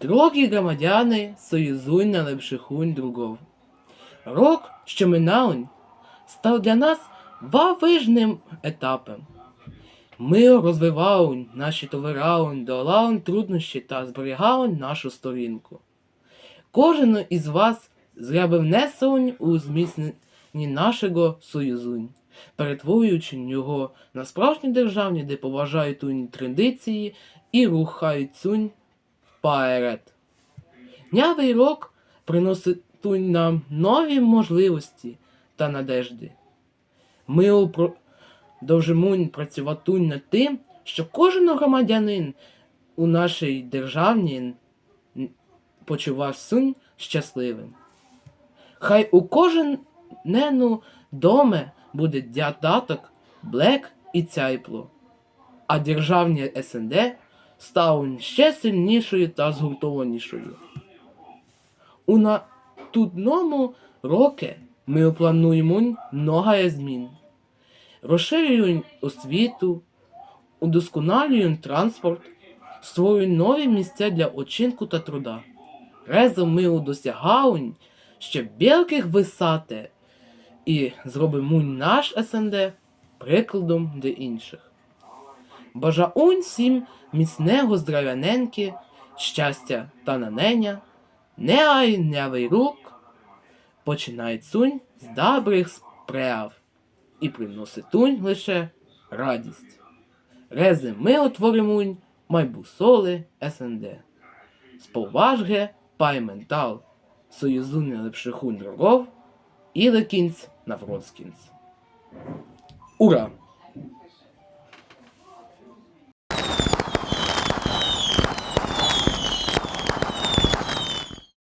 Drogi громадяни, союзуй на лепшихунь другов. Рок, що минаунь, став для нас важним етапом. Ми розвиваунь наші товараунь, долаунь труднощі та зберігаунь нашу сторінку. Кожен із вас зробив внесунь у зміцнення нашого союзунь, перетворюючи його на справжні державні, де поважають унь традиції і рухають сунь вперед. Нявий рок приносить нам нові можливості та надежди. Ми продовжимо працювати над тим, що кожен громадянин у нашій державі почував сунь щасливим. Хай у кожнену доме буде дядаток, блек і цяйпло, а державні СНД стануть ще сильнішою та згуртованішою. У наступному році ми плануємо много змін. Розширюємо освіту, удосконалюємо транспорт, створюємо нові місця для очинку та труда. Разом ми досягаємо ще білких висоти і зробимо наш СНД прикладом для інших. Бажаунь всім міцного здрав'яненьки, щастя та нанення, не ай нявий рук, починає цунь з добрих справ і приносить тунь лише радість. Рези ми отворимо майбусоли СНД. З поважги пайментал союзу нелепшихунь рогов і лекінць навроцкінц. Ура!